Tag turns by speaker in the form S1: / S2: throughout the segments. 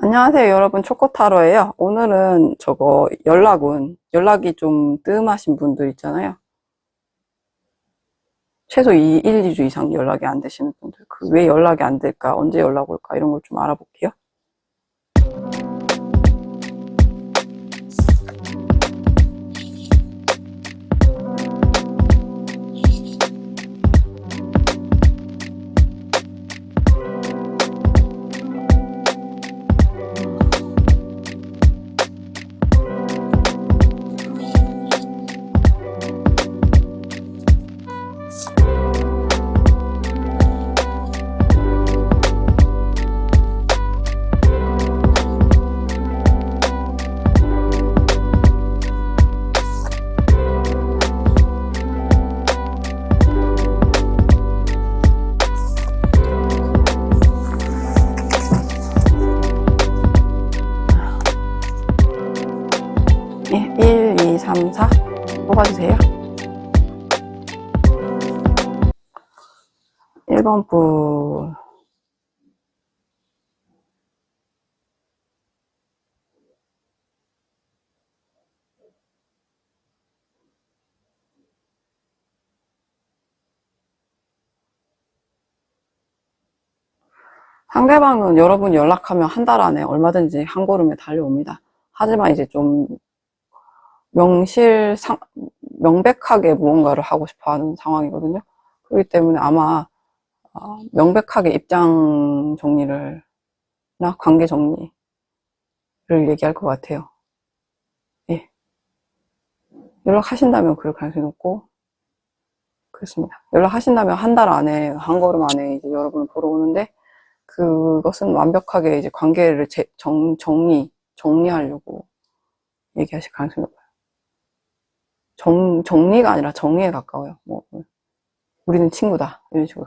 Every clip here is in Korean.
S1: 안녕하세요, 여러분. 초코타로예요. 오늘은 저거 연락운, 연락이 좀 뜸하신 분들 있잖아요. 최소 2, 1, 2주 이상 연락이 안 되시는 분들. 그 왜 연락이 안 될까? 언제 연락 올까? 이런 걸 좀 알아볼게요. 1번 분. 상대방은 여러분이 연락하면 한 달 안에 얼마든지 한 걸음에 달려옵니다. 하지만 이제 좀 명실, 상, 명백하게 무언가를 하고 싶어 하는 상황이거든요. 그렇기 때문에 아마 어, 명백하게 입장 정리를, 나 관계 정리를 얘기할 것 같아요. 예. 연락하신다면 그럴 가능성이 높고, 그렇습니다. 연락하신다면 한 달 안에, 한 걸음 안에 이제 여러분을 보러 오는데, 그것은 완벽하게 이제 관계를 재- 정, 정리, 정리하려고 얘기하실 가능성이 높아요. 정, 정리가 아니라 정의에 가까워요. 뭐, 우리는 친구다. 이런 식으로.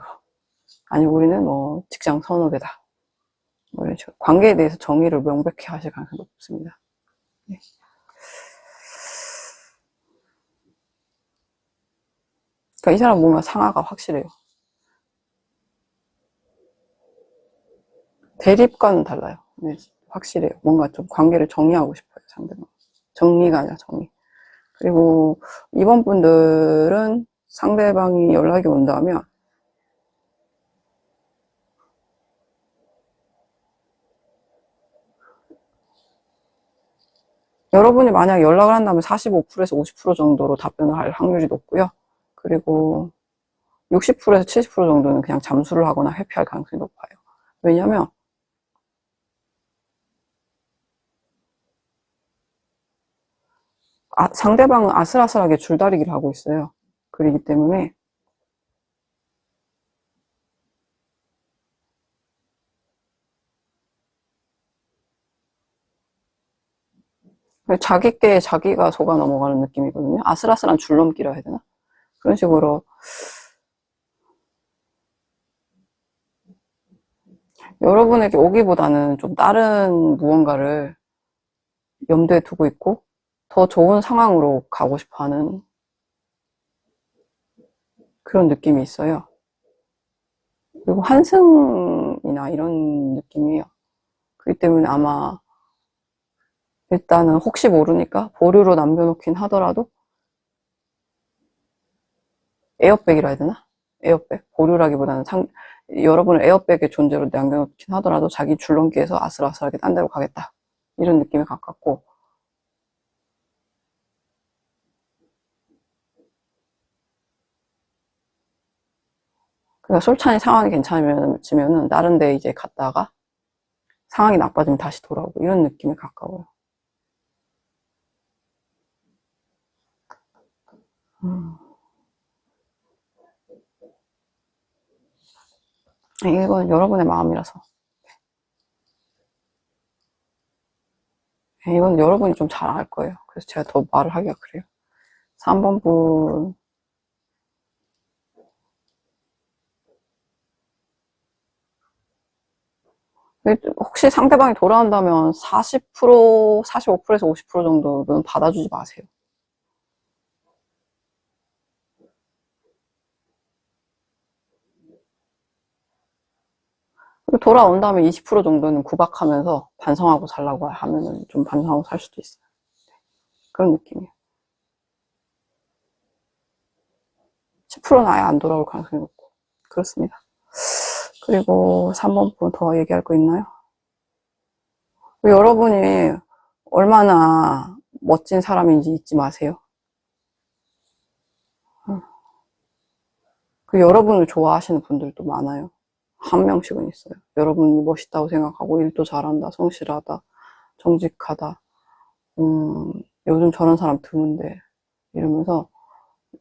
S1: 아니, 우리는 뭐, 직장 선후배다. 뭐. 관계에 대해서 정의를 명백히 하실 가능성이 높습니다. 네. 그러니까 이 사람 뭔가 상하가 확실해요. 대립과는 달라요. 네, 확실해요. 뭔가 좀 관계를 정리하고 싶어요, 상대방. 정리가 아니라 정리. 그리고 이번 분들은 상대방이 연락이 온다면 여러분이 만약 연락을 한다면 45%에서 50% 정도로 답변을 할 확률이 높고요. 그리고 60%에서 70% 정도는 그냥 잠수를 하거나 회피할 가능성이 높아요. 왜냐면 아, 상대방은 아슬아슬하게 줄다리기를 하고 있어요. 그러기 때문에 자기께 자기가 속아 넘어가는 느낌이거든요. 아슬아슬한 줄넘기라 해야 되나? 그런 식으로 여러분에게 오기보다는 좀 다른 무언가를 염두에 두고 있고 더 좋은 상황으로 가고 싶어 하는 그런 느낌이 있어요. 그리고 환승이나 이런 느낌이에요. 그렇기 때문에 아마 일단은 혹시 모르니까 보류로 남겨놓긴 하더라도 에어백이라 해야 되나? 에어백. 보류라기보다는 상, 여러분을 에어백의 존재로 남겨놓긴 하더라도 자기 줄넘기에서 아슬아슬하게 딴 데로 가겠다. 이런 느낌에 가깝고 그러니까 솔찬히 상황이 괜찮으면은 다른 데 이제 갔다가 상황이 나빠지면 다시 돌아오고 이런 느낌에 가까워요. 음. 이건 여러분의 마음이라서. 이건 여러분이 좀 잘 알 거예요. 그래서 제가 더 말을 하기가 그래요. 3번 분. 혹시 상대방이 돌아온다면 40%, 45%에서 50% 정도는 받아주지 마세요. 그리고 돌아온 다음에 20% 정도는 구박하면서 반성하고 살라고 하면은 좀 반성하고 살 수도 있어요. 그런 느낌이에요. 10%는 아예 안 돌아올 가능성이 높고. 그렇습니다. 그리고 3번 분 더 얘기할 거 있나요? 여러분이 얼마나 멋진 사람인지 잊지 마세요. 그 여러분을 좋아하시는 분들도 많아요. 한 명씩은 있어요. 여러분이 멋있다고 생각하고 일도 잘한다, 성실하다, 정직하다. 음, 요즘 저런 사람 드문데 이러면서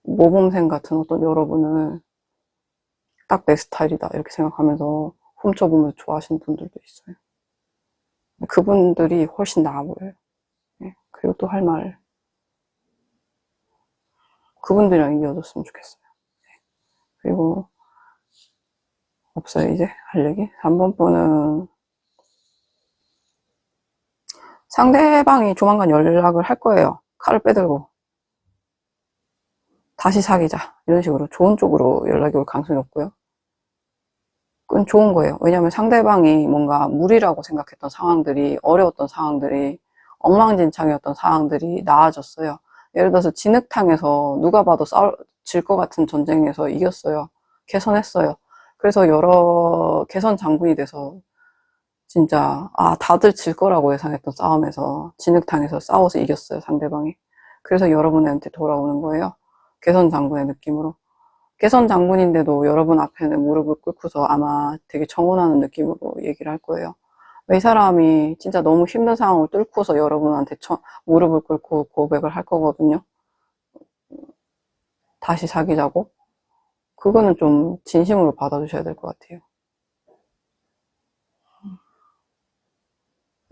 S1: 모범생 같은 어떤 여러분을 딱 내 스타일이다 이렇게 생각하면서 훔쳐보면서 좋아하시는 분들도 있어요. 그분들이 훨씬 나아 보여요. 예, 그리고 또 할 말. 그분들이랑 이어졌으면 좋겠어요. 예, 그리고 없어요 이제 할 얘기? 3번 분은 상대방이 조만간 연락을 할 거예요. 칼을 빼들고. 다시 사귀자. 이런 식으로 좋은 쪽으로 연락이 올 가능성이 높고요. 그건 좋은 거예요. 왜냐하면 상대방이 뭔가 무리라고 생각했던 상황들이 어려웠던 상황들이 엉망진창이었던 상황들이 나아졌어요. 예를 들어서 진흙탕에서 누가 봐도 싸울 질 것 같은 전쟁에서 이겼어요. 개선했어요 그래서 여러 개선 장군이 돼서 진짜 아 다들 질 거라고 예상했던 싸움에서 진흙탕에서 싸워서 이겼어요 상대방이. 그래서 여러분한테 돌아오는 거예요. 개선 장군의 느낌으로. 개선 장군인데도 여러분 앞에는 무릎을 꿇고서 아마 되게 정원하는 느낌으로 얘기를 할 거예요. 이 사람이 진짜 너무 힘든 상황을 뚫고서 여러분한테 무릎을 꿇고 고백을 할 거거든요. 다시 사귀자고 그거는 좀 진심으로 받아주셔야 될 것 같아요.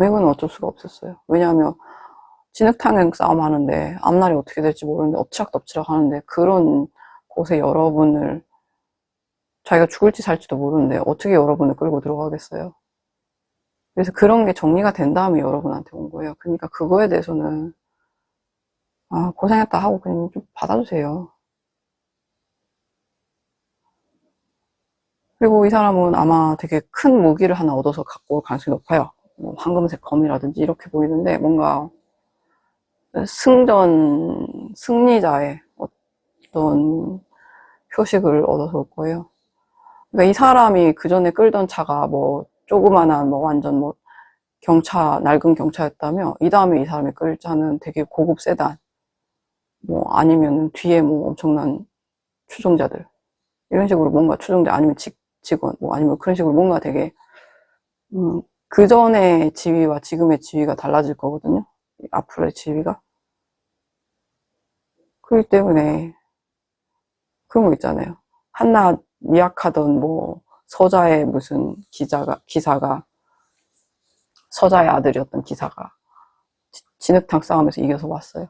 S1: 이거는 어쩔 수가 없었어요. 왜냐하면 진흙탕행 싸움 하는데 앞날이 어떻게 될지 모르는데 엎치락덮치락 하는데 그런 곳에 여러분을 자기가 죽을지 살지도 모르는데 어떻게 여러분을 끌고 들어가겠어요. 그래서 그런 게 정리가 된 다음에 여러분한테 온 거예요. 그러니까 그거에 대해서는 아 고생했다 하고 그냥 좀 받아주세요. 그리고 이 사람은 아마 되게 큰 무기를 하나 얻어서 갖고 올 가능성이 높아요. 뭐 황금색 검이라든지 이렇게 보이는데 뭔가 승전, 승리자의 어떤 표식을 얻어서 올 거예요. 그러니까 이 사람이 그 전에 끌던 차가 뭐 조그만한 뭐 완전 뭐 경차, 낡은 경차였다면 이 다음에 이 사람이 끌 차는 되게 고급 세단 뭐 아니면 뒤에 뭐 엄청난 추종자들 이런 식으로 뭔가 추종자 아니면 직, 직원, 뭐 아니면 그런 식으로 뭔가 되게, 음, 그 전의 지위와 지금의 지위가 달라질 거거든요. 앞으로의 지위가. 그렇기 때문에, 그런 거 있잖아요. 한낱 미약하던 뭐, 서자의 무슨 기자가, 기사가, 서자의 아들이었던 기사가, 진흙탕 싸움에서 이겨서 왔어요.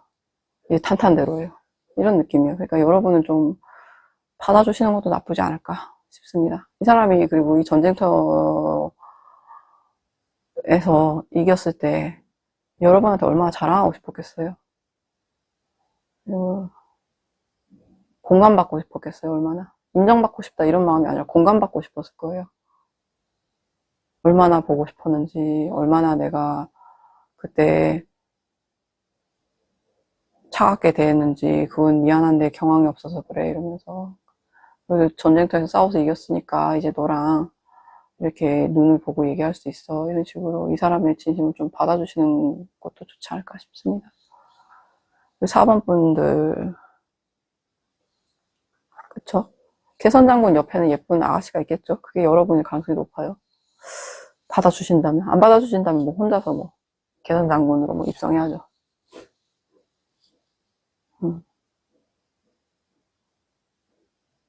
S1: 이게 탄탄대로예요. 이런 느낌이에요. 그러니까 여러분은 좀 받아주시는 것도 나쁘지 않을까. 싶습니다. 이 사람이 그리고 이 전쟁터에서 이겼을 때 여러분한테 얼마나 자랑하고 싶었겠어요. 공감받고 싶었겠어요, 얼마나. 인정받고 싶다 이런 마음이 아니라 공감받고 싶었을 거예요. 얼마나 보고 싶었는지, 얼마나 내가 그때 차갑게 대했는지, 그건 미안한데 경황이 없어서 그래, 이러면서. 전쟁터에서 싸워서 이겼으니까 이제 너랑 이렇게 눈을 보고 얘기할 수 있어. 이런 식으로 이 사람의 진심을 좀 받아주시는 것도 좋지 않을까 싶습니다. 4번 분들, 그쵸? 개선 장군 옆에는 예쁜 아가씨가 있겠죠? 그게 여러분의 가능성이 높아요. 받아주신다면. 안 받아주신다면 뭐 혼자서 뭐 개선 장군으로 뭐 입성해야죠. 음.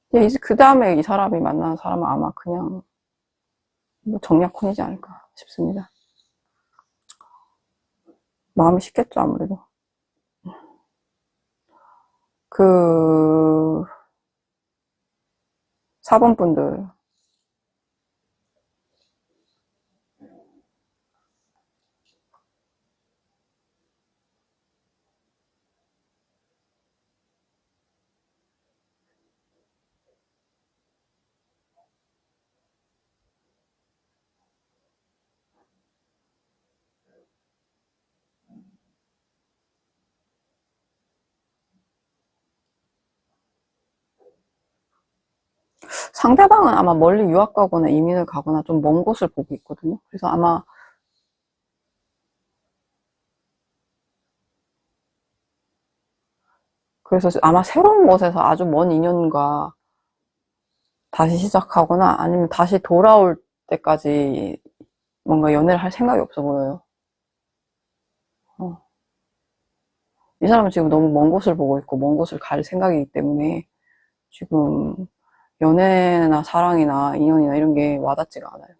S1: 예, 이제 그 다음에 이 사람이 만나는 사람은 아마 그냥 뭐 정약혼이지 않을까 싶습니다. 마음이 쉽겠죠, 아무래도. 그, 4번 분들. 상대방은 아마 멀리 유학 가거나 이민을 가거나 좀 먼 곳을 보고 있거든요. 그래서 아마 그래서 아마 새로운 곳에서 아주 먼 인연과 다시 시작하거나 아니면 다시 돌아올 때까지 뭔가 연애를 할 생각이 없어 보여요. 어. 이 사람은 지금 너무 먼 곳을 보고 있고 먼 곳을 갈 생각이기 때문에 지금 연애나 사랑이나 인연이나 이런 게 와닿지가 않아요.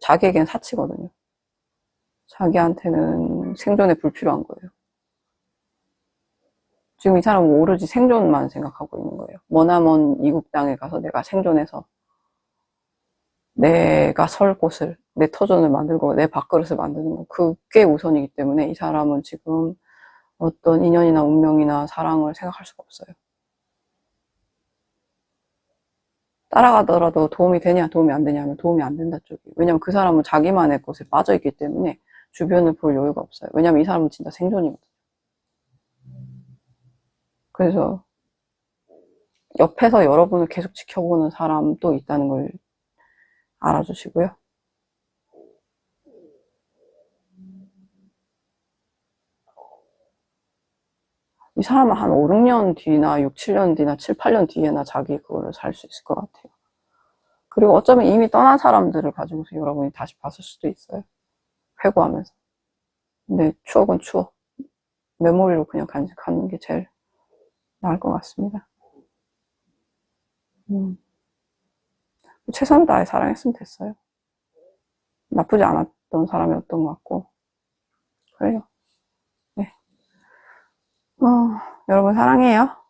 S1: 자기에겐 사치거든요. 자기한테는 생존에 불필요한 거예요. 지금 이 사람은 오로지 생존만 생각하고 있는 거예요. 머나먼 이국 땅에 가서 내가 생존해서 내가 설 곳을, 내 터전을 만들고 내 밥그릇을 만드는 거, 그게 우선이기 때문에 이 사람은 지금 어떤 인연이나 운명이나 사랑을 생각할 수가 없어요. 따라가더라도 도움이 되냐, 도움이 안 되냐 하면 도움이 안 된다 쪽이. 왜냐면 그 사람은 자기만의 것에 빠져 있기 때문에 주변을 볼 여유가 없어요. 왜냐면 이 사람은 진짜 생존이거든요. 그래서 옆에서 여러분을 계속 지켜보는 사람도 있다는 걸 알아주시고요. 이 사람은 한 5, 6년 뒤나 6, 7년 뒤나 7, 8년 뒤에나 자기 그거를 살 수 있을 것 같아요. 그리고 어쩌면 이미 떠난 사람들을 가지고서 여러분이 다시 봤을 수도 있어요. 회고하면서. 근데 추억은 추억. 메모리로 그냥 간직하는 게 제일 나을 것 같습니다. 음. 최선을 다해 사랑했으면 됐어요. 나쁘지 않았던 사람이었던 것 같고. 그래요. 네. 어, 여러분 사랑해요.